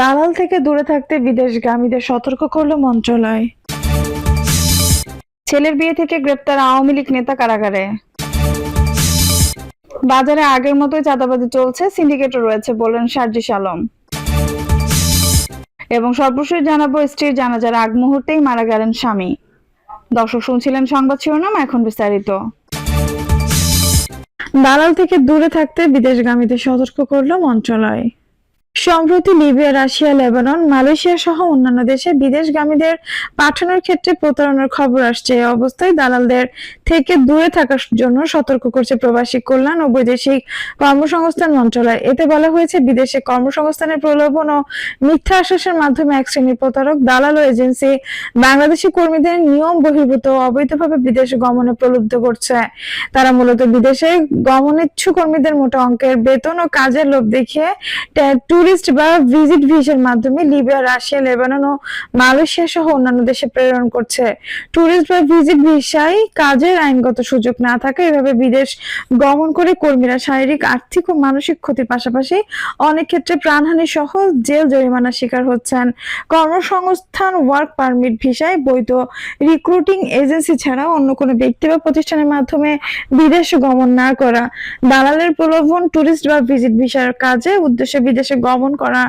দালাল থেকে দূরে থাকতে বিদেশগামীদের সতর্ক করল মন্ত্রণালয়। ছেলের বিয়ে থেকে গ্রেপ্তার আওয়ামী লীগ নেতা কারাগারে। বাজারে আগের মতোই চাঁদাবাজি চলছে, সিন্ডিকেটও রয়েছে বললেন সার্জিস আলম এবং সর্বশেষ জানাব, স্ত্রীর জানাজার আগ মুহূর্তেই মারা গেলেন স্বামী। দর্শক, শুনছিলেন সংবাদ শিরোনাম, এখন বিস্তারিত। দালাল থেকে দূরে থাকতে বিদেশগামীদের সতর্ক করল মন্ত্রণালয়। সম্প্রতি লিবিয়া, রাশিয়া, লেবানন, মালয়েশিয়া সহ অন্যান্য দেশে বিদেশগামীদের পাঠানোর ক্ষেত্রে প্রতারণার খবর আসছে। এই অবস্থায় দালালদের থেকে দূরে থাকার জন্য সতর্ক করছে প্রবাসী কল্যাণ ও বৈদেশিক কর্মসংস্থান মন্ত্রণালয়। এতে বলা হয়েছে, বিদেশে কর্মসংস্থানের প্রলোভন ও মিথ্যা আশ্বাসের মাধ্যমে এক শ্রেণির প্রতারক, দালাল ও এজেন্সি বাংলাদেশি কর্মীদের নিয়ম বহির্ভূত অবৈধভাবে বিদেশে গমনে প্রলুব্ধ করছে। তারা মূলত বিদেশে গমনেচ্ছু কর্মীদের মোটা অঙ্কের বেতন ও কাজের লোভ দেখিয়ে ট্যা- ট্যুরিস্ট বা ভিজিট ভিসার মাধ্যমে লিবিয়া, রাশিয়া, লেবানন ও মালয়েশিয়া সহ অন্যান্য দেশে প্রেরণ করছে। ট্যুরিস্ট বা ভিজিট ভিসায় কাজের আইনগত সুযোগ না থাকা এভাবে বিদেশ গমন করে কর্মীরা শারীরিক, আর্থিক ও মানসিক ক্ষতির পাশাপাশি অনেক ক্ষেত্রে প্রাণহানি সহ জেল জরিমানার শিকার হচ্ছেন। কর্মসংস্থান ওয়ার্ক পারমিট ভিসায় বৈধ রিক্রুটিং এজেন্সি ছাড়া অন্য কোনো ব্যক্তি বা প্রতিষ্ঠানের মাধ্যমে বিদেশ গমন না করা। দালালের প্রলোভন ট্যুরিস্ট বা ভিজিট ভিসার কাজে, উদ্দেশ্যে বিদেশে গমন করা,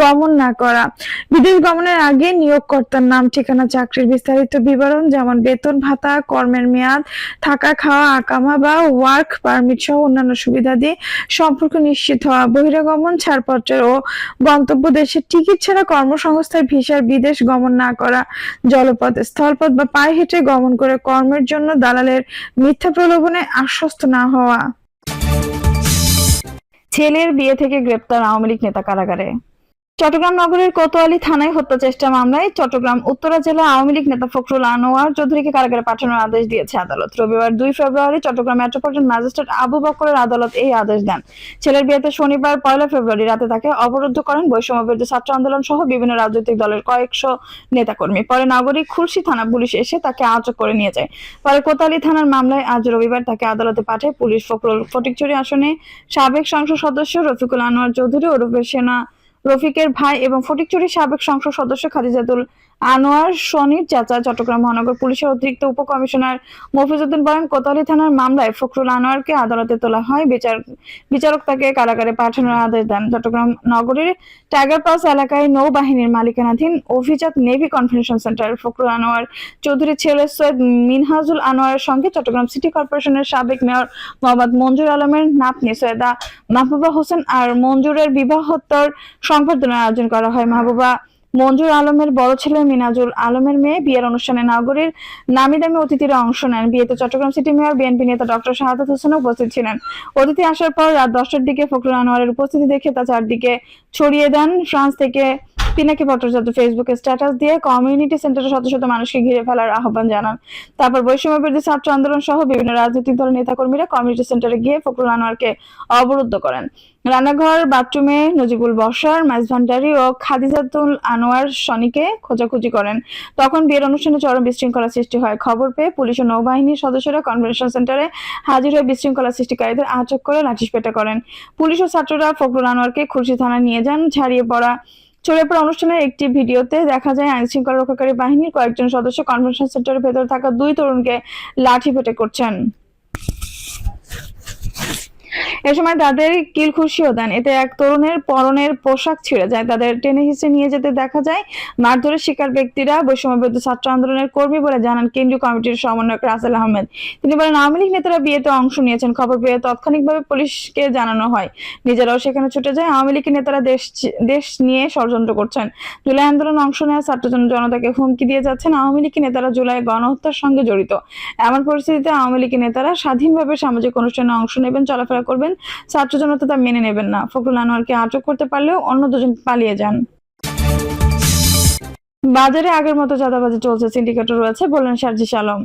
গমন না করা। বিদেশ গমনের আগে নিয়োগকর্তার নাম, ঠিকানা, চাকরির বিস্তারিত বিবরণ যেমন বেতন ভাতা, কর্মের মেয়াদ, থাকা, খাওয়া, আকামা বা ওয়ার্ক পারমিট সহ অন্যান্য সুবিধা দিয়ে সম্পর্ক নিশ্চিত হওয়া, বহিরাগমন, ছাড়পত্রের ও গন্তব্য দেশে টিকিট ছাড়া কর্মসংস্থায় ভিসার বিদেশ গমন না করা, জলপথ, স্থলপথ বা পায়ে হেঁটে গমন করে কর্মের জন্য দালালের মিথ্যা প্রলোভনে আশ্বস্ত না হওয়া। ছেলের বিয়ে থেকে গ্রেপ্তার আওয়ামী লীগ নেতা কারাগারে। চট্টগ্রাম নগরের কোতোয়ালি থানায় হত্যা চেষ্টা মামলায় চট্টগ্রাম উত্তরা জেলা আওয়ামী লীগ নেতা ফখরুল আনোয়ার চৌধুরীকে কারাগারে পাঠানোর আদেশ দিয়েছে আদালত। রবিবার দুই ফেব্রুয়ারি চট্টগ্রাম মেট্রোপলিটন ম্যাজিস্ট্রেট আবু বকরের আদালত এই আদেশ দেন। ছেলের বিয়েতে শনিবার পয়লা ফেব্রুয়ারি রাতে তাকে অবরুদ্ধ করেন বৈষম্য বিরোধী ছাত্র আন্দোলন সহ বিভিন্ন রাজনৈতিক দলের কয়েকশো নেতাকর্মী। পরে নাগরিক খুলশি থানা পুলিশ এসে তাকে আটক করে নিয়ে যায়। পরে কোতালি থানার মামলায় আজ রবিবার তাকে আদালতে পাঠায় পুলিশ। ফখরুল ফটিকচুরি আসনে সাবেক সংসদ সদস্য রফিকুল আনোয়ার চৌধুরী ওরফে সেনা রফিকের ভাই এবং ফটিকচুরি সাবেক সংসদ সদস্য খাদিজাতুল আনোয়ার সনির চাচা, চট্টগ্রাম মহানগর পুলিশের অতিরিক্ত উপকমিশনার মফিজউদ্দিন বলেন, কোতোয়ালি থানার মামলায় ফখরুল আনোয়ারকে আদালতে তোলা হয়। বিচার বিচারক তাকে কারাগারে পাঠানোর আদেশ দেন। চট্টগ্রাম নগরীর টাইগার পাস এলাকায় নৌবাহিনীর মালিকানাধীন অভিজাত navy convention centre Fakhrul Anwar Chowdhury ছেলে সৈয়দ মিনহাজুল আনোয়ারের সঙ্গে চট্টগ্রাম সিটি কর্পোরেশনের সাবেক মেয়র মোহাম্মদ মঞ্জুর আলমের নাতনি সৈয়দা মাহবুবা হোসেন আর মঞ্জুরের বিবাহোত্তর সংবর্ধনার আয়োজন করা হয়। মাহবুবা মঞ্জুর আলমের বড় ছেলে মিনাজুল আলমের মেয়ে বিয়ের অনুষ্ঠানে নগরীর নামি দামি অতিথিরা অংশ নেন। বিয়েতে চট্টগ্রাম সিটি মেয়র, বিএনপি নেতা ডক্টর শাহাদাত হোসেন উপস্থিত ছিলেন। অতিথি আসার পর রাত দশটার দিকে ফখরুল আনোয়ারের উপস্থিতি দেখে তা চারদিকে ছড়িয়ে দেন। ফ্রান্স থেকে পিনাকি ভট্টাচার্য ফেসবুকে স্ট্যাটাস দিয়ে কমিউনিটি সেন্টারের শত শত মানুষকে ঘিরে ফেলার আহ্বান জানান। তারপর বৈষম্য বিরোধী ছাত্র আন্দোলন সহ বিভিন্ন রাজনৈতিক দলের নেতাকর্মীরা কমিউনিটি সেন্টারে গিয়ে ফখরুল আনোয়ারকে অবরুদ্ধ করেন। রান্নাঘর বাথরুমে নজিবুল বসার, মাইজ ভান্ডারি ও খাদিজাতুল আনোয়ার শনিকে খোঁজাখুঁজি করেন। তখন বিয়ের অনুষ্ঠানে চরম বিশৃঙ্খলা সৃষ্টি হয়। খবর পেয়ে পুলিশ ও নৌবাহিনীর সদস্যরা কনভেনশন সেন্টারে হাজির হয়ে বিশৃঙ্খলা সৃষ্টিকারীদের আটক করে লাঠিসপেটা করেন। পুলিশ ও ছাত্ররা ফখরুল আনোয়ারকে খুলশি থানায় নিয়ে যান। ছাড়িয়ে পড়া ছড়িয়ে পড়া অনুষ্ঠানের একটি ভিডিওতে দেখা যায় আইন শৃঙ্খলা রক্ষাকারী বাহিনীর কয়েকজন সদস্য কনভেনশন সেন্টারের ভেতরে থাকা দুই তরুণকে লাঠি পেটে করছেন। এ সময় তাদের কিল খুশিও দেন। এতে এক তরুণের পরনের পোশাক ছিঁড়ে যায়। তাদের টেনে হিসেবে নিয়ে যেতে দেখা যায়। মারধরের শিকার ব্যক্তিরা বৈষম্য বিরোধী ছাত্র আন্দোলনের কর্মী বলে জানান কেন্দ্রীয় কমিটির সমন্বয়ক রাসেল আহমেদ। তিনি বলেন, আওয়ামী লীগ নেতারা বিয়েতে অংশ নিয়েছেন। খবর পেয়ে তাৎক্ষণিকভাবে পুলিশকে জানানো হয়। নিজেরাও সেখানে ছুটে যায়। আওয়ামী লীগের নেতারা দেশ দেশ নিয়ে ষড়যন্ত্র করছেন। জুলাই আন্দোলন অংশ নেওয়া ছাত্র জন- জনতাকে হুমকি দিয়ে যাচ্ছেন। আওয়ামী লীগের নেতারা জুলাই গণহত্যার সঙ্গে জড়িত। এমন পরিস্থিতিতে আওয়ামী লীগের নেতারা স্বাধীনভাবে সামাজিক অনুষ্ঠানে অংশ নেবেন, চলাফেরা করবেন ছাত্র জনতা তা মেনে নেবেন না। ফখরুল আনোয়ারকে আটক করতে পারলেও অন্য দুজন পালিয়ে যান। বাজারে আগের মতো চাঁদাবাজি চলছে, সিন্ডিকেটও রয়েছে, বললেন সার্জিস আলম।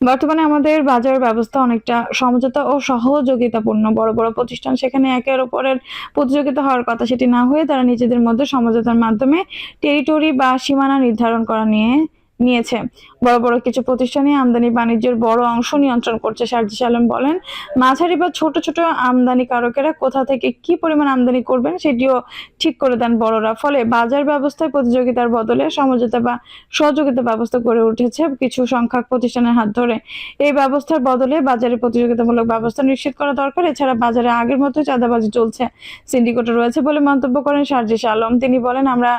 বর্তমানে আমাদের বাজার ব্যবস্থা অনেকটা সমঝোতা ও সহযোগিতাপূর্ণ। বড় বড় প্রতিষ্ঠান সেখানে একের ওপরের প্রতিযোগিতা হওয়ার কথা সেটি না হয়ে তারা নিজেদের মধ্যে সমঝোতার মাধ্যমে টেরিটরি বা সীমানা নির্ধারণ করা নিয়ে নিয়েছে। বড় বড় কিছু প্রতিষ্ঠানে আমদানি বাণিজ্যের বড় অংশ নিয়ন্ত্রণ করছে সার্জিস আলম বলেন। মাঝারি বা ছোট ছোট আমদানিকারকেরা কোথা থেকে কি পরিমাণ আমদানি করবেন সেটিও ঠিক করে দেন বড়রা। ফলে বাজার ব্যবস্থায় প্রতিযোগিতার বদলে সমঝোতা বা সহযোগিতা ব্যবস্থা গড়ে উঠেছে কিছু সংখ্যক প্রতিষ্ঠানের হাত ধরে। এই ব্যবস্থার বদলে বাজারে প্রতিযোগিতামূলক ব্যবস্থা নিশ্চিত করা দরকার। এছাড়া বাজারে আগের মতো চাঁদাবাজি চলছে। সিন্ডিকেটও রয়েছে বলে মন্তব্য করেন সার্জিস আলম তিনি বলেন, আমরা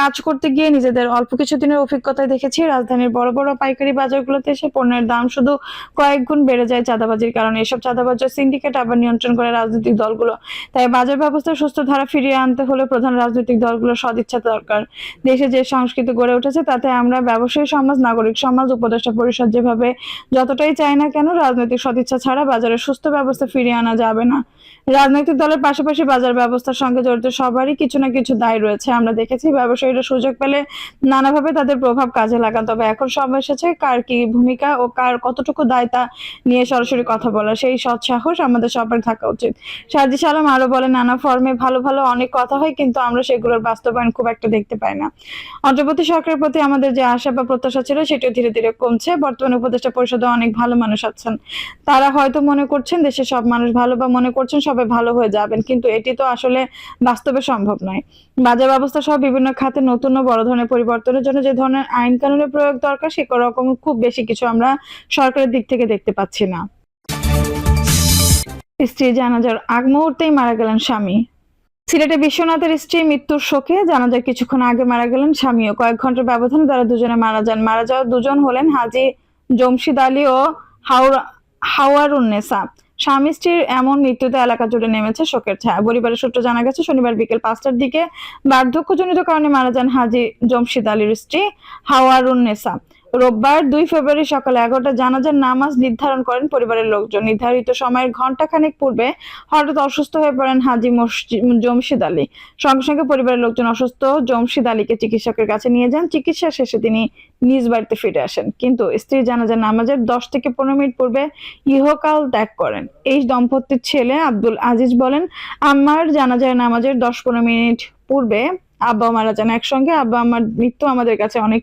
কাজ করতে গিয়ে নিজেদের অল্প কিছু দিনের অভিজ্ঞতায় দেখেছি, রাজধানীর বড় বড় পাইকারি বাজারগুলোতে এসে পণ্যের দাম শুধু কয়েক গুণ বেড়ে যায় চাঁদাবাজির কারণে। এসব চাঁদাবাজ সিন্ডিকেট আবার নিয়ন্ত্রণ করে রাজনৈতিক দলগুলো। তাই বাজার ব্যবস্থার সুস্থ ধারা ফিরিয়ে আনতে হলে প্রধান রাজনৈতিক দলগুলোর সদিচ্ছা দরকার। দেশে যে সংস্কৃতি গড়ে উঠেছে, তাতে আমরা ব্যবসায়ী সমাজ, নাগরিক সমাজ, উপদেষ্টা পরিষদ যেভাবে যতটাই চাই না কেন, রাজনৈতিক সদিচ্ছা ছাড়া বাজারের সুস্থ ব্যবস্থা ফিরিয়ে আনা যাবে না। রাজনৈতিক দলের পাশাপাশি বাজার ব্যবস্থার সঙ্গে জড়িত সবারই কিছু না কিছু দায় রয়েছে। আমরা দেখেছি ব্যবসায়ীরা সুযোগ পেলে নানাভাবে তাদের প্রভাব কাজে লাগান, তবে এখন সময় এসেছে কার কি ভূমিকা ও কার কতটুকু দায় নিয়ে সরাসরি কথা বলা সেই সৎ সাহস আমাদের সবার থাকা উচিত। সাজিস আলম আরও বলে নানা ফর্মে ভালো ভালো অনেক কথা হয় কিন্তু আমরা সেগুলোর বাস্তবায়ন খুব একটা দেখতে পাই না। অন্তর্বর্তী সরকারের প্রতি আমাদের যে আশা বা প্রত্যাশা ছিল সেটিও ধীরে ধীরে কমছে। বর্তমানে উপদেষ্টা পরিষদে অনেক ভালো মানুষ আছেন। তারা হয়তো মনে করছেন, দেশের সব মানুষ ভালো বা মনে করছেন, সবাই ভালো হয়ে যাবেন। কিন্তু এটি তো আসলে বাস্তবে সম্ভব নয়। বাজার ব্যবস্থা সহ বিভিন্ন খাতে নতুন ও বড় ধরনের পরিবর্তনের জন্য যে ধরনের আইন কানুনের প্রয়োগ দরকার সে রকম খুব বেশি কিছু আমরা সরকারের দিক থেকে দেখতে পাচ্ছি না। স্ত্রী জানাজার আগ মুহূর্তেই মারা গেলেন স্বামী। সিলেটে বিশ্বনাথের স্ত্রী মৃত্যুর শোকে জানাজার কিছুক্ষণ আগে মারা গেলেন স্বামীও কয়েক ঘণ্টার ব্যবধানে তারা দুজনে মারা যান। মারা যাওয়া দুজন হলেন হাজি জমশিদ আলী ও হাওড়া হাওয়ারুন্নেসা স্বামী স্ত্রীর এমন মৃত্যুতে এলাকা জুড়ে নেমেছে শোকের ছায়া। পরিবারের সূত্র জানা গেছে, শনিবার বিকেল পাঁচটার দিকে বার্ধক্যজনিত কারণে মারা যান হাজি জমশিদ আলীর স্ত্রী হাওয়ারুন্নেসা রোববার দুই ফেব্রুয়ারি সকালে এগারোটা জানাজার নামাজ নির্ধারণ করেন পরিবারের লোকজন। নির্ধারিত সময়ের ঘন্টাখানেক পূর্বে হঠাৎ অসুস্থ হয়ে পড়েন হাজি জমশিদ আলী। সঙ্গে সঙ্গে পরিবারের লোকজন অসুস্থ জমশিদ আলীকে চিকিৎসকের কাছে নিয়ে যান। চিকিৎসা শেষে তিনি নিজ বাড়িতে ফিরে আসেন। কিন্তু স্ত্রী জানাজার নামাজের দশ থেকে পনেরো মিনিট পূর্বে ইহকাল ত্যাগ করেন। এই দম্পতির ছেলে আব্দুল আজিজ বলেন আমার জানাজার নামাজের দশ পনেরো মিনিট পূর্বে আব্বা মারা যান একসঙ্গে আব্বা আমার মৃত্যু আমাদের কাছে অনেক